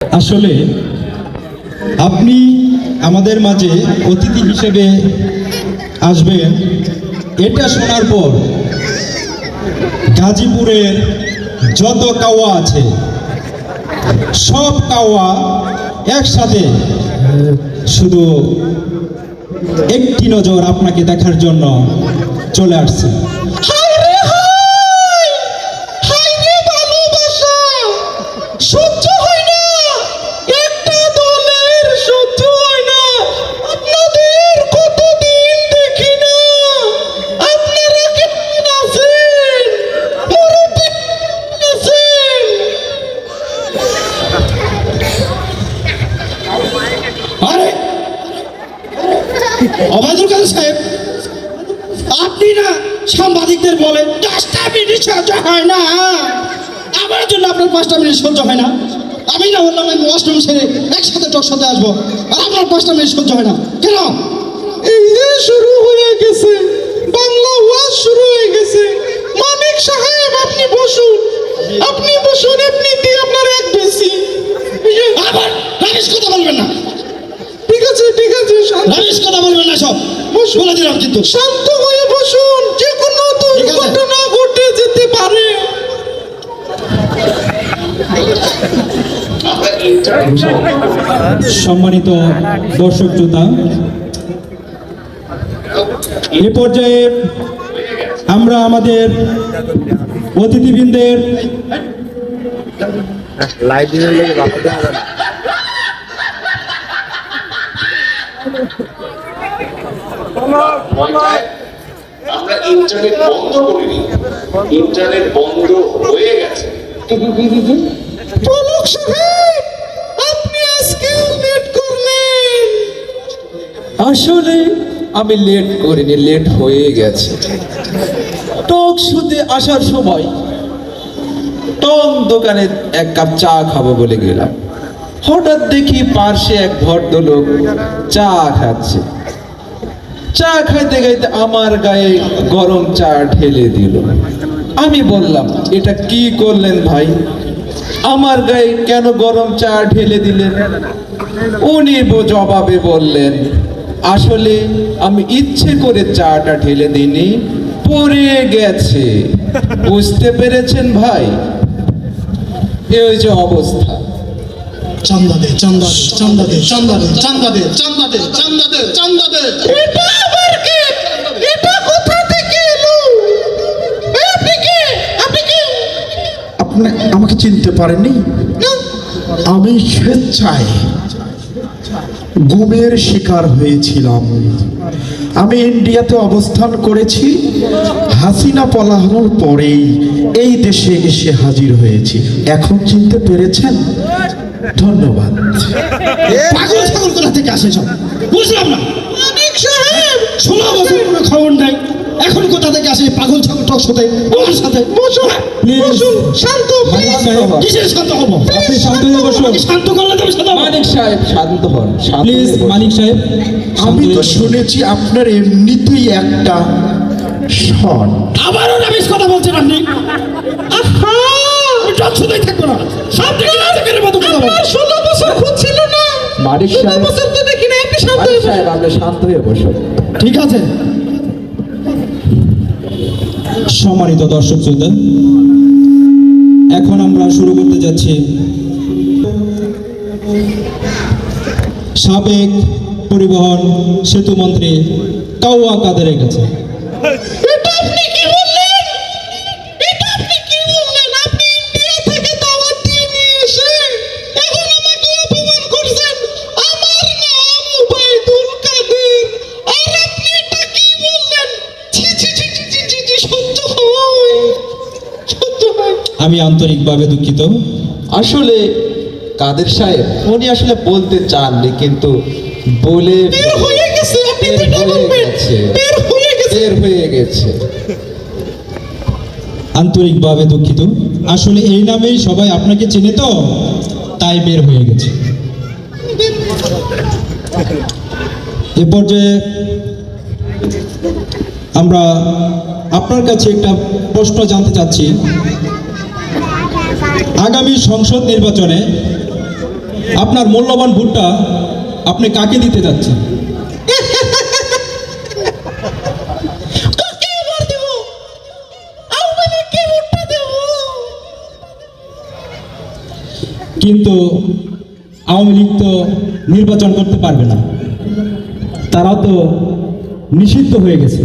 আসলে আপনি আমাদের মাঝে অতিথি হিসেবে আসবেন। এটা শোনার পর গাজীপুরের যত কাওয়া আছে, সব কাওয়া একসাথে। শুধু একটি নজর আপনাকে দেখার জন্য চলে আসছে। হয় না। আমার জন্য আপনার পাঁচটা মিনিট সহ্য হয় না। আমি না বললাম আমি অষ্টম ছেড়ে একসাথে টক সাথে আসব। আর আপনার পাঁচটা মিনিট সহ্য হয় না। কেন? এই যে শুরু হয়ে গেছে। বাংলা ওয়াজ শুরু হয়ে গেছে। মানিক সাহেব আপনি বসুন। আপনি বসুন এমনিতেই আপনার এক বেশি। আবার রামেশ কথা বলবেন না। ঠিক আছে ঠিক আছে রামেশ কথা বলবেন না সব। বলে দিলাম কিন্তু। শান্ত হয়ে বসুন। সম্মানিত দর্শক শ্রোতা এ পর্যায়ে আমরা আমাদের অতিথিবৃন্দের। আমরা বন্ধ করিনি ইন্টারনেট বন্ধ হয়ে গেছে আসলে আমি লেট করিনি লেট হয়ে গেছে। টক শুতে আসার সময় টং দোকানে এক কাপ চা খাব বলে গেলাম। হঠাৎ দেখি পার্শ্বে এক ভদ্রলোক চা খাচ্ছে। চা খাইতে খাইতে আমার গায়ে গরম চা ঢেলে দিল। আমি বললাম, এটা কি করলেন ভাই? আমার গায়ে কেন গরম চা ঢেলে দিলেন? উনি জবাবে বললেন আসলে আমি ইচ্ছে করে চাটা ঢেলে দিইনি পড়ে গেছে। বুঝতে পেরেছেন ভাই? এই যে অবস্থা। চান্দা দে চান্দা দে চান্দা দে চান্দা দে চান্দা দে চান্দা দে চান্দা দে চান্দা দে এটা আবার কে? এটা কোথা থেকে এলো? আপনি কে? আপনি কে? আপনি আমাকে চিনতে পারেননি? না, আমি স্বেচ্ছায়। গুমের শিকার হয়েছিলাম। আমি ইন্ডিয়াতে অবস্থান করেছি হাসিনা পলাহনোর পরেই এই দেশে এসে হাজির হয়েছি। এখন চিনতে পেরেছেন? ধন্যবাদ। পাগল ছাগল কোথা থেকে আসে সব? বুঝলাম না। মানিক ষোলো বছর খবর নাই। এখন কোথা থেকে আসে? পাগল ছাগল টক সাথে ওর সাথে। বসুন. বসুন শান্ত কিসের শান্ত হব? আপনি শান্ত হয়ে বসুন। শান্ত করলে তো শান্ত হব। মানিক সাহেব শান্ত হন প্লিজ হয়ে। মানিক সাহেব আমি তো শুনেছি আপনার এমনিতেই একটা শট। আবারও রামেশ কথা বলছেন আপনি? আমি টক শুধুই থাকব না। সব রাজাকের মতো কথা বলছেন। আপনার ষোলো বছর হচ্ছিল না। মানিক ষোলো সাহেব বছর তো দেখি না আপনি শান্ত মানিক সাহেব আপনি শান্ত হয়ে বসুন। ঠিক আছে। সম্মানিত দর্শক শ্রোতা, এখন আমরা শুরু করতে যাচ্ছি। সাবেক পরিবহন সেতু মন্ত্রী কাউয়া কাদের কাছে। আমি আন্তরিকভাবে দুঃখিত। আসলে কাদের সাহেব উনি আসলে বলতে চাননি কিন্তু বলে বের হয়ে গেছে হয়ে হয়ে বের হয়ে আন্তরিকভাবে দুঃখিত। আসলে এই নামেই সবাই আপনাকে চেনে তো তাই বের হয়ে গেছে। এ পর্যায়ে আমরা আপনার কাছে একটা প্রশ্ন জানতে চাচ্ছি। আগামী সংসদ নির্বাচনে আপনার মূল্যবান ভোটটা আপনি কাকে দিতে যাচ্ছেন? কিন্তু আওয়ামী লীগ তো নির্বাচন করতে পারবে না। তারা তো নিষিদ্ধ হয়ে গেছে।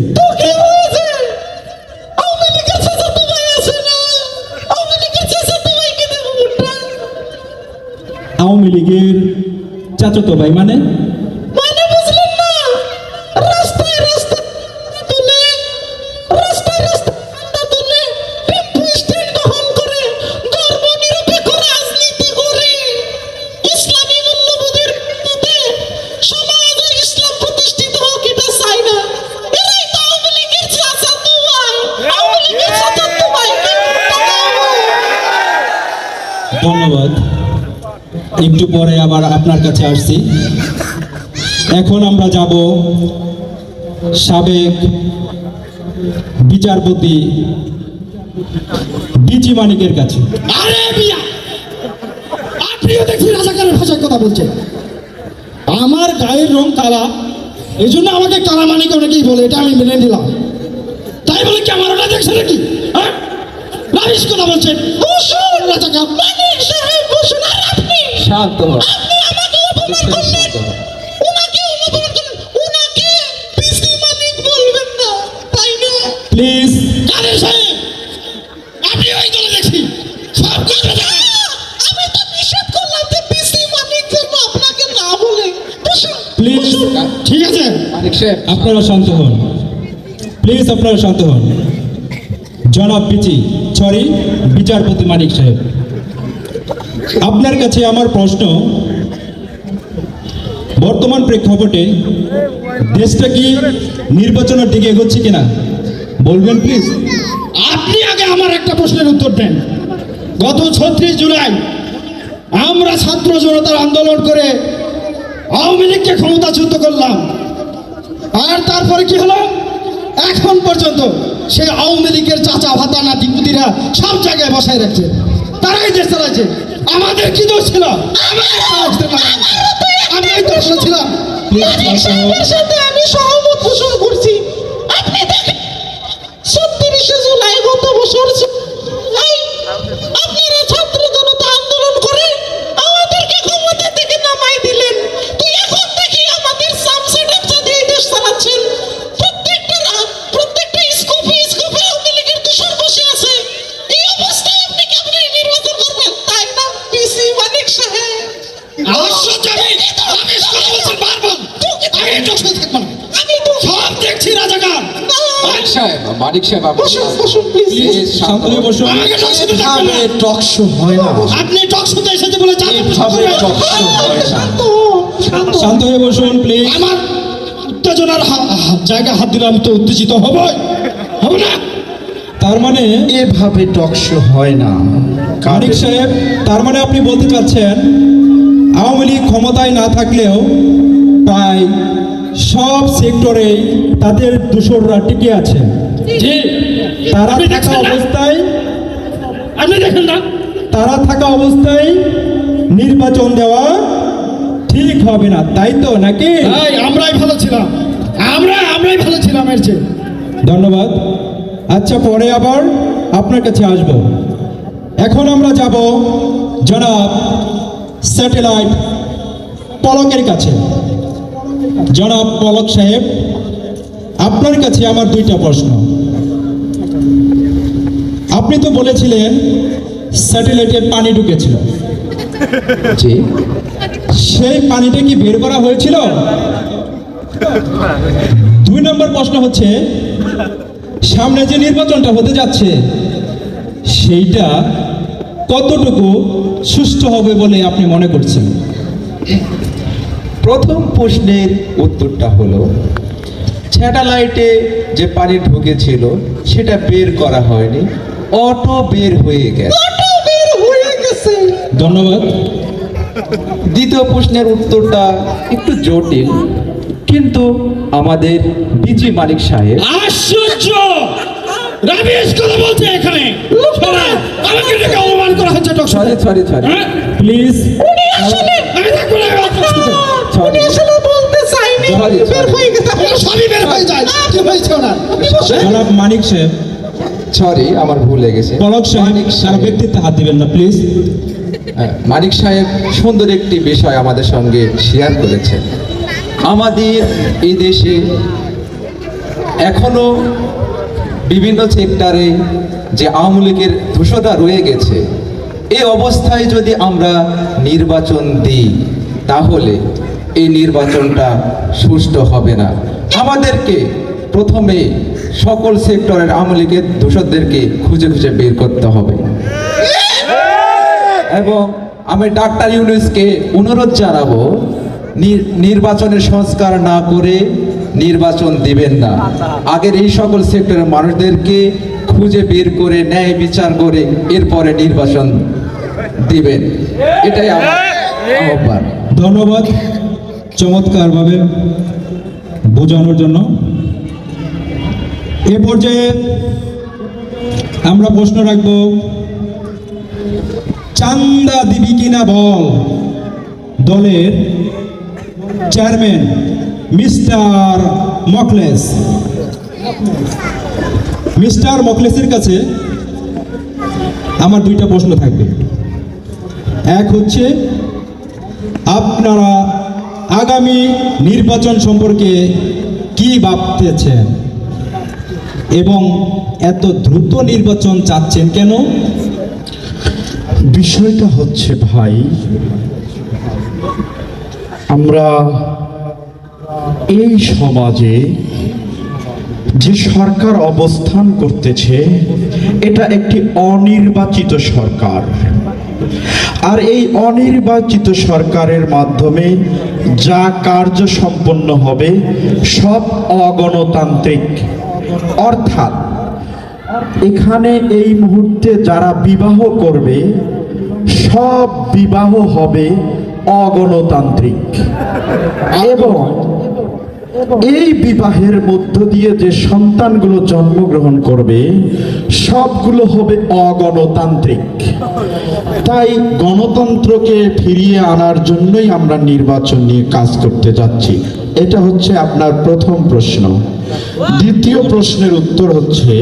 চাচতো ভাই মানে? আবার আপনার কাছে আসছি। এখন আমরা যাব সাবেক বিচারপতি বিজি মানিকের কাছে। আমার গায়ের রং কালা এই জন্য আমাকে কালা মানিক অনেকেই বলে, এটা আমি মেনে নিলাম। তাই বলে কি আমার ওটা দেখছে নাকি? হ্যাঁ? কথা বলছেন শান্ত হ। আপনি আমাকে অপমান করলেন। উনাকে অপমান করলেন। উনাকে পিসি মানিক বলবেন না। তাই না? প্লিজ কারে সাহেব আপনি ওই দলে দেখছি। সব কথা আমি তো নিষেধ করলাম যে পিসি মানিক যেন আপনাকে না বলে। প্লিজ ঠিক আছে? মানিক সাহেব। আপনারা শান্ত হন। প্লিজ আপনারা শান্ত হন। জনাব পিচি সরি বিচারপতি মানিক সাহেব। আপনার কাছে আমার প্রশ্ন, বর্তমান প্রেক্ষাপটে দেশটা কি নির্বাচনের দিকে এগোচ্ছে কিনা? বলবেন প্লিজ আপনি আগে আমার একটা প্রশ্নের উত্তর দেন। গত ছত্রিশ জুলাই আমরা ছাত্র জনতার আন্দোলন করে আওয়ামী লীগকে ক্ষমতাচ্যুত করলাম। আর তারপরে কি হলো? এখন পর্যন্ত সে আওয়ামী লীগের চাচা ভাতা নাতি পুতিরা সব জায়গায় বসায় রাখছে। তারাই দেশ চালাচ্ছে। আমাদের কি দোষ ছিল? আমি তো দোষ ছিলাম। সাথে আমি সহমত পোষণ করছি। মানিক সাহেব আপনি বসুন বসুন প্লিজ প্লিজ শান্ত হয়ে বসুন। আমাকে টকশোতে থাকবেন না। এভাবে টকশো হয় না আপনি টকশোতে এসেছে বলে জানেন এভাবে টকশো হয় না শান্ত। হয়ে বসুন প্লিজ আমার উত্তেজনার হা- হাত দিলে আমি তো উত্তেজিত হবই হবে না? তার মানে এভাবে টকশো হয় না। মানিক সাহেব তার মানে আপনি বলতে চাচ্ছেন আওয়ামী লীগ ক্ষমতায় না থাকলেও প্রায় সব সেক্টরে তাদের দূষররা টিকে আছে। তারা থাকা অবস্থায় আপনি দেখেন না? তারা থাকা অবস্থায় নির্বাচন দেওয়া ঠিক হবে না তাই তো নাকি? আমরাই ভালো ছিলাম। আমরা আমরাই ভালো ছিলাম এর চেয়ে। ধন্যবাদ। আচ্ছা পরে আবার আপনার কাছে আসব। এখন আমরা যাব জনাব স্যাটেলাইট পলকের কাছে। জনাব পলক সাহেব আপনার কাছে আমার দুইটা প্রশ্ন। আপনি তো বলেছিলেন স্যাটেলাইটে পানি ঢুকেছিল। সেই পানিটা কি বের করা হয়েছিল? দুই নম্বর প্রশ্ন হচ্ছে সামনে যে নির্বাচনটা হতে যাচ্ছে সেইটা কতটুকু সুষ্ঠু হবে বলে আপনি মনে করছেন? প্রথম প্রশ্নের উত্তরটা হলো স্যাটেলাইটে যে পানি ঢুকেছিল সেটা বের করা হয়নি অটো বের হয়ে গেছে। ধন্যবাদ। দ্বিতীয় প্রশ্নের উত্তরটা একটু জটিল কিন্তু আমাদের বিজি মালিক সাহেব আশ্চর্য! রাবিশ কথা বলছে এখানে। আমাকে ডেকে অপমান করা হচ্ছে সরি সরি সরি। হ্যাঁ? প্লিজ আসলে Sorry, বের হয়ে গেছে। আপনার সবই বের হয়ে যায় কি হয়েছে ওনার জনাব মানিক সাহেব। সরি আমার ভুল হয়ে গেছে পলক সাহেব মানিক ব্যক্তিত্বে হাত দিবেন না প্লিজ হ্যাঁ, মানিক সাহেব সুন্দর একটি বিষয় আমাদের সঙ্গে শেয়ার করেছেন। আমাদের এই দেশে এখনও বিভিন্ন সেক্টরে যে আওয়ামী লীগের ধূসতা রয়ে গেছে এ অবস্থায় যদি আমরা নির্বাচন দিই তাহলে এই নির্বাচনটা সুষ্ঠু হবে না। আমাদেরকে প্রথমে সকল সেক্টরের আওয়ামী লীগের দূষকদেরকে খুঁজে খুঁজে বের করতে হবে। এবং আমি ডাক্তার ইউনুসকে অনুরোধ জানাব নির্বাচনের সংস্কার না করে নির্বাচন দিবেন না। আগের এই সকল সেক্টরের মানুষদেরকে খুঁজে বের করে, ন্যায় বিচার করে এরপরে নির্বাচন দিবেন। এটাই আমার আহ্বান। ধন্যবাদ। চমৎকারভাবে বোঝানোর জন্য। এ পর্যায়ে আমরা প্রশ্ন রাখব, চান্দা দিবি কিনা বল? দলের চেয়ারম্যান মিস্টার মকলেস। মিস্টার মকলেসের কাছে আমার দুইটা প্রশ্ন থাকবে। এক হচ্ছে, আপনারা আগামী নির্বাচন সম্পর্কে কি ভাবতেছেন? এবং এত দ্রুত নির্বাচন চাচ্ছেন কেন? বিষয়টা হচ্ছে ভাই, আমরা এই সমাজে যে সরকার অবস্থান করতেছে, এটা একটি অনির্বাচিত সরকার। আর এই অনির্বাচিত সরকারের মাধ্যমে যা কার্য সম্পন্ন হবে সব অগণতান্ত্রিক। অর্থাৎ এখানে এই মুহূর্তে যারা বিবাহ করবে, সব বিবাহ হবে অগণতান্ত্রিক। এবং এই বিবাহের মধ্য দিয়ে যে সন্তানগুলো জন্মগ্রহণ করবে, সবগুলো হবে অগণতান্ত্রিক। তাই গণতন্ত্রকে ফিরিয়ে আনার জন্যই আমরা নির্বাচন নিয়ে কাজ করতে যাচ্ছি। এটা হচ্ছে আপনার প্রথম প্রশ্ন। দ্বিতীয় প্রশ্নের উত্তর হচ্ছে,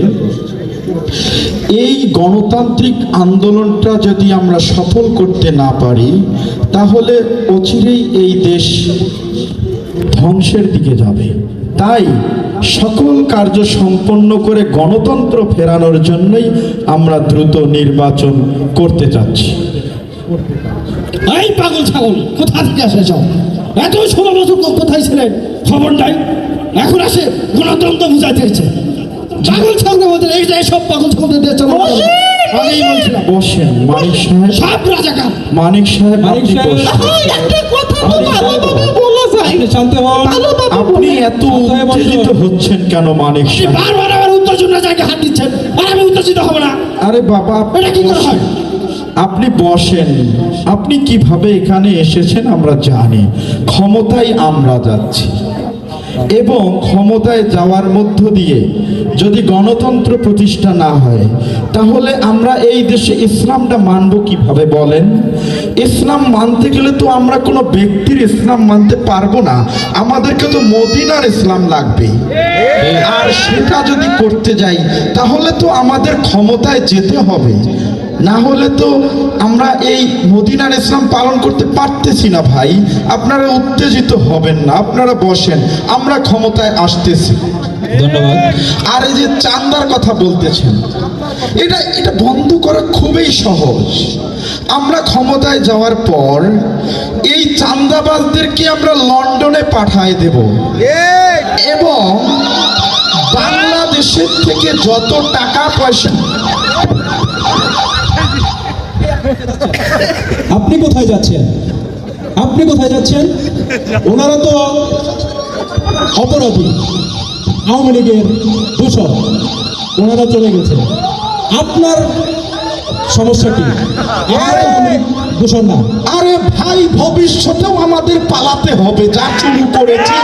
এই গণতান্ত্রিক আন্দোলনটা যদি আমরা সফল করতে না পারি, তাহলে অচিরেই এই দেশ ধ্বংসের দিকে যাবে। তাই সকল কার্য সম্পন্ন করে গণতন্ত্র ফেরানোর জন্যই আমরা দ্রুত নির্বাচন করতে চাচ্ছি। এই পাগল ছাগল কোথা থেকে আসে যাও এত ষোলো বছর কোথায় ছিলেন? খবর নাই। এখন আসে গণতন্ত্র বুঝাইতে হচ্ছে পাগল ছাগল বলতে এই যে সব পাগল ছাগলদের দিয়ে চলো আগেই বলছিলাম বসেন মানিক সাহেব সব রাজাকার। মানিক সাহেব মানিক আপনি সাহেব। বসেন। একটা কথা তো ভালোভাবে বলা যায়। আপনি শান্ত হন আপনি এত উত্তেজিত হচ্ছেন কেন মানিক সাহেব? বারবার আমার উত্তেজনা জায়গায় হাত দিচ্ছেন। আর আমি উত্তেজিত হব না। আরে বাবা এটা কি করে হয়? আপনি বসেন। আপনি কীভাবে এখানে এসেছেন আমরা জানি। ক্ষমতায় আমরা যাচ্ছি। এবং ক্ষমতায় যাওয়ার মধ্য দিয়ে যদি গণতন্ত্র প্রতিষ্ঠা না হয় তাহলে আমরা এই দেশে ইসলামটা মানব কীভাবে বলেন? ইসলাম মানতে গেলে তো আমরা কোনো ব্যক্তির ইসলাম মানতে পারব না। আমাদেরকে তো মদিনার ইসলাম লাগবে। আর সেটা যদি করতে যাই তাহলে তো আমাদের ক্ষমতায় যেতে হবে। না হলে তো আমরা এই মদিনার ইসলাম পালন করতে পারতেছি না ভাই। আপনারা উত্তেজিত হবেন না আপনারা বসেন আমরা ক্ষমতায় আসতেছি। ধন্যবাদ। আর এই যে চান্দার কথা বলতেছেন এটা এটা বন্ধ করা খুবই সহজ। আমরা ক্ষমতায় যাওয়ার পর এই চান্দাবাজদেরকে আমরা লন্ডনে পাঠায় দেব। এবং বাংলাদেশের থেকে যত টাকা পয়সা আপনি কোথায় যাচ্ছেন? আপনি কোথায় যাচ্ছেন? ওনারা তো অপরাধী। আওয়ামী লীগের দূষণ ওনারা চলে গেছে। আপনার সমস্যা কি? দূষণ না। আরে ভাই, ভবিষ্যতেও আমাদের পালাতে হবে। যা শুরু করেছি